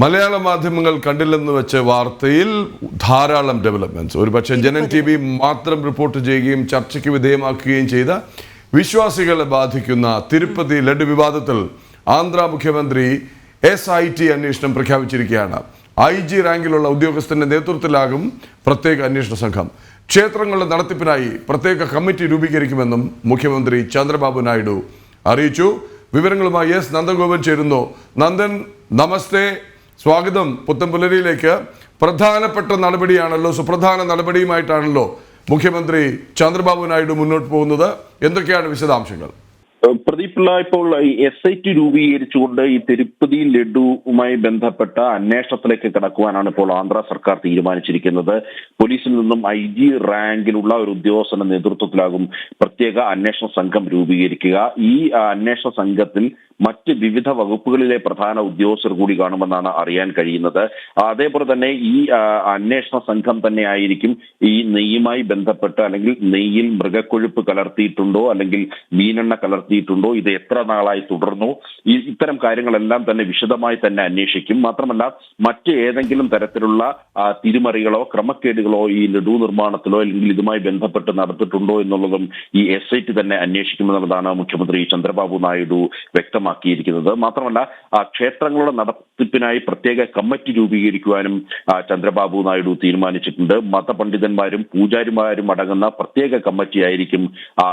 മലയാള മാധ്യമങ്ങൾ കണ്ടില്ലെന്ന് വെച്ച വാർത്തയിൽ ധാരാളം ഡെവലപ്മെന്റ്സ് ഒരുപക്ഷെ ജനൻ ടി വി മാത്രം റിപ്പോർട്ട് ചെയ്യുകയും ചർച്ചയ്ക്ക് വിധേയമാക്കുകയും ചെയ്ത വിശ്വാസികളെ ബാധിക്കുന്ന തിരുപ്പതി ലഡു വിവാദത്തിൽ ആന്ധ്ര മുഖ്യമന്ത്രി എസ് ഐ ടി അന്വേഷണം പ്രഖ്യാപിച്ചിരിക്കുകയാണ്. ഐ ജി റാങ്കിലുള്ള ഉദ്യോഗസ്ഥന്റെ നേതൃത്വത്തിലാകും പ്രത്യേക അന്വേഷണ സംഘം. ക്ഷേത്രങ്ങളുടെ നടത്തിപ്പിനായി പ്രത്യേക കമ്മിറ്റി രൂപീകരിക്കുമെന്നും മുഖ്യമന്ത്രി ചന്ദ്രബാബു നായിഡു അറിയിച്ചു. വിവരങ്ങളുമായി എസ്. നന്ദഗോപൻ ചേരുന്നു. നന്ദൻ നമസ്തേ. സ്വാഗതം പുത്തൻപുലരിയിലേക്ക്. പ്രധാനപ്പെട്ട നടപടിയാണല്ലോ സുപ്രധാന നടപടിയുമായിട്ടാണല്ലോ മുഖ്യമന്ത്രി ചന്ദ്രബാബു നായിഡു മുന്നോട്ട് പോകുന്നത്. എന്തൊക്കെയാണ് വിശദാംശങ്ങൾ? പ്രദീപ് പിള്ള ഇപ്പോൾ എസ് ഐ ടി രൂപീകരിച്ചുകൊണ്ട് ഈ തിരുപ്പതി ലഡുവുമായി ബന്ധപ്പെട്ട അന്വേഷണത്തിലേക്ക് കടക്കുവാനാണ് ഇപ്പോൾ ആന്ധ്ര സർക്കാർ തീരുമാനിച്ചിരിക്കുന്നത്. പോലീസിൽ നിന്നും ഐ ജി റാങ്കിലുള്ള ഒരു ഉദ്യോഗസ്ഥന്റെ നേതൃത്വത്തിലാകും പ്രത്യേക അന്വേഷണ സംഘം രൂപീകരിക്കുക. ഈ അന്വേഷണ സംഘത്തിൽ മറ്റ് വിവിധ വകുപ്പുകളിലെ പ്രധാന ഉദ്യോഗസ്ഥർ കൂടി കാണുമെന്നാണ് അറിയാൻ കഴിയുന്നത്. അതേപോലെ തന്നെ ഈ അന്വേഷണ സംഘം തന്നെ ആയിരിക്കും ഈ നെയ്യുമായി ബന്ധപ്പെട്ട് അല്ലെങ്കിൽ നെയ്യിൽ മൃഗക്കൊഴുപ്പ് കലർത്തിയിട്ടുണ്ടോ അല്ലെങ്കിൽ മീനെണ്ണ കലർത്തിയിട്ടുണ്ടോ ഇത് എത്ര നാളായി തുടർന്നു? ഈ ഇത്തരം കാര്യങ്ങളെല്ലാം തന്നെ വിശദമായി തന്നെ അന്വേഷിക്കും. മാത്രമല്ല മറ്റ് ഏതെങ്കിലും തരത്തിലുള്ള തിരിമറികളോ ക്രമക്കേടുകളോ ഈ ലഡു നിർമ്മാണത്തിലോ അല്ലെങ്കിൽ ഇതുമായി ബന്ധപ്പെട്ട് നടത്തിയിട്ടുണ്ടോ എന്നുള്ളതും ഈ എസ് ഐ ടി തന്നെ അന്വേഷിക്കുമെന്നുള്ളതാണ് മുഖ്യമന്ത്രി ചന്ദ്രബാബു നായിഡു വ്യക്തമാക്കിയിരിക്കുന്നത്. മാത്രമല്ല ക്ഷേത്രങ്ങളുടെ നടത്തിപ്പിനായി പ്രത്യേക കമ്മിറ്റി രൂപീകരിക്കുവാനും ചന്ദ്രബാബു നായിഡു തീരുമാനിച്ചിട്ടുണ്ട്. മതപണ്ഡിതന്മാരും പൂജാരിമാരും അടങ്ങുന്ന പ്രത്യേക കമ്മിറ്റി ആയിരിക്കും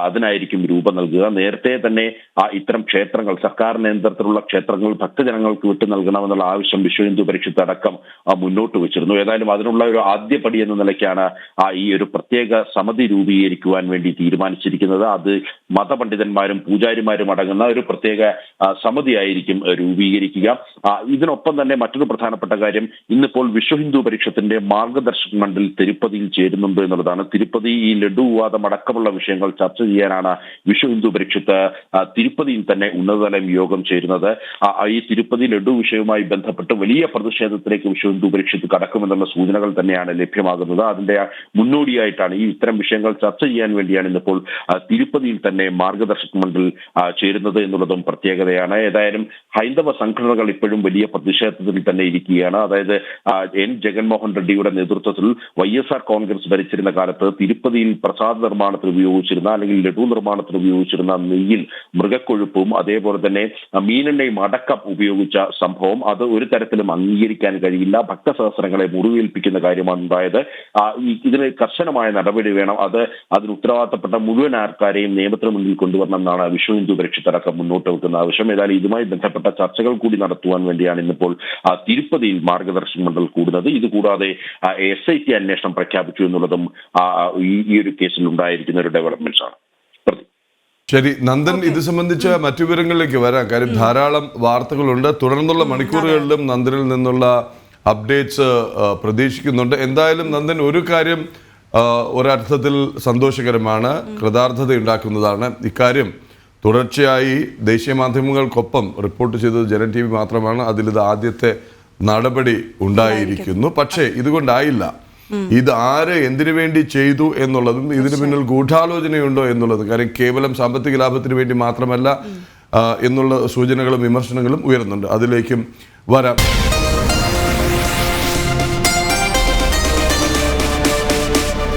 അതിനായിരിക്കും രൂപം നൽകുക. നേരത്തെ തന്നെ ആ, ഇത്തരം ക്ഷേത്രങ്ങൾ സർക്കാർ നേതൃത്വത്തിലുള്ള ക്ഷേത്രങ്ങൾ ഭക്തജനങ്ങൾക്ക് വിട്ടു നൽകണമെന്നുള്ള ആവശ്യം വിശ്വ ഹിന്ദു പരിഷത്ത് അടക്കം മുന്നോട്ട് വെച്ചിരുന്നു. ഏതായാലും അതിനുള്ള ഒരു ആദ്യപടി എന്ന നിലയ്ക്കാണ് ആ, ഈ ഒരു പ്രത്യേക സമിതി രൂപീകരിക്കുവാൻ വേണ്ടി തീരുമാനിച്ചിരിക്കുന്നത്. അത് മതപണ്ഡിതന്മാരും പൂജാരിമാരും അടങ്ങുന്ന ഒരു പ്രത്യേക സമിതിയായിരിക്കും രൂപീകരിക്കുക. ഇതിനൊപ്പം തന്നെ മറ്റൊരു പ്രധാനപ്പെട്ട കാര്യം ഇന്നിപ്പോൾ വിശ്വ ഹിന്ദു പരിഷത്തിന്റെ മാർഗദർശക മണ്ഡൽ തിരുപ്പതിയിൽ ചേരുന്നുണ്ട് എന്നുള്ളതാണ്. തിരുപ്പതി ഈ ലഡു വിവാദം അടക്കമുള്ള വിഷയങ്ങൾ ചർച്ച ചെയ്യാനാണ് വിശ്വ ഹിന്ദു പരിഷത്ത് തിരുപ്പതിയിൽ തന്നെ ഉന്നതതല യോഗം ചേരുന്നത്. ഈ തിരുപ്പതി ലഡു വിഷയവുമായി ബന്ധപ്പെട്ട് വലിയ പ്രതിഷേധത്തിലേക്ക് വിശ്വ ഹിന്ദു പരിഷത്ത് കടക്കുമെന്നുള്ള സൂചനകൾ തന്നെയാണ് ലഭ്യമാകുന്നത്. അതിന്റെ മുന്നോടിയായിട്ടാണ് ഈ ഇത്തരം വിഷയങ്ങൾ ചർച്ച ചെയ്യാൻ വേണ്ടിയാണ് ഇന്നിപ്പോൾ തിരുപ്പതിയിൽ തന്നെ മാർഗദർശക മണ്ഡൽ ചേരുന്നത് എന്നുള്ളതും പ്രത്യേകതയാണ്. ഏതായാലും ഹൈന്ദവ സംഘടനകൾ ഇപ്പോഴും വലിയ പ്രതിഷേധത്തിൽ തന്നെ ഇരിക്കുകയാണ്. അതായത് എൻ. ജഗൻമോഹൻ റെഡ്ഡിയുടെ നേതൃത്വത്തിൽ വൈ എസ് ആർ കോൺഗ്രസ് ഭരിച്ചിരുന്ന കാലത്ത് തിരുപ്പതിയിൽ പ്രസാദ നിർമ്മാണത്തിന് ഉപയോഗിച്ചിരുന്ന അല്ലെങ്കിൽ ലഡു നിർമ്മാണത്തിന് ഉപയോഗിച്ചിരുന്ന നെയ്യിൽ മൃഗക്കൊഴുപ്പും അതേപോലെ തന്നെ മീനെണ്ണയും അടക്കം ഉപയോഗിച്ച സംഭവം. അത് ഒരു തരത്തിലും അംഗീകരിക്കാൻ കഴിയില്ല. ഭക്തസഹസ്രങ്ങളെ മുറിവേൽപ്പിക്കുന്ന കാര്യമാണ് ഉണ്ടായത്. ഇതിന് കർശനമായ നടപടി വേണം. അത് അതിന് ഉത്തരവാദിത്തപ്പെട്ട മുഴുവൻ ആൾക്കാരെയും നിയമത്തിന് മുന്നിൽ കൊണ്ടുവരണം എന്നാണ് വിശ്വ ഹിന്ദു പരിഷത്ത് മുന്നോട്ട് വെക്കുന്ന ആവശ്യം. ഏതായാലും ഇതുമായി ബന്ധപ്പെട്ട ചർച്ചകൾ കൂടി നടത്തുവാൻ വേണ്ടിയാണ് ഇന്നിപ്പോൾ തിരുപ്പതിയിൽ മാർഗദർശൻ മണ്ഡൽ കൂടുന്നത്. ഇത് കൂടാതെ എസ് ഐ ടി അന്വേഷണം പ്രഖ്യാപിച്ചു എന്നുള്ളതും ഈ ഒരു കേസിൽ ഉണ്ടായിരിക്കുന്ന ഒരു ഡെവലപ്മെന്റ്സ് ആണ്. പ്രതി ശരി നന്ദൻ ഇത് സംബന്ധിച്ച മറ്റു വിവരങ്ങളിലേക്ക് വരാം. കാര്യം ധാരാളം വാർത്തകളുണ്ട്. തുടർന്നുള്ള മണിക്കൂറുകളിലും നന്ദനിൽ നിന്നുള്ള അപ്ഡേറ്റ്സ് പ്രതീക്ഷിക്കുന്നുണ്ട്. എന്തായാലും നന്ദൻ ഒരു കാര്യം ഒരർത്ഥത്തിൽ സന്തോഷകരമാണ്. കൃതാർത്ഥത ഉണ്ടാക്കുന്നതാണ് ഇക്കാര്യം തുടർച്ചയായി ദേശീയ മാധ്യമങ്ങൾക്കൊപ്പം റിപ്പോർട്ട് ചെയ്തത് ജന ടി വി മാത്രമാണ്. അതിലിത് ആദ്യത്തെ നടപടി ഉണ്ടായിരിക്കുന്നു. പക്ഷേ ഇതുകൊണ്ടായില്ല. ഇത് ആര് എന്തിനു വേണ്ടി ചെയ്തു എന്നുള്ളതും ഇതിന് പിന്നിൽ ഗൂഢാലോചനയുണ്ടോ എന്നുള്ളത്. കാര്യം കേവലം സാമ്പത്തിക ലാഭത്തിന് വേണ്ടി മാത്രമല്ല എന്നുള്ള സൂചനകളും വിമർശനങ്ങളും ഉയരുന്നുണ്ട്. അതിലേക്കും വരാം.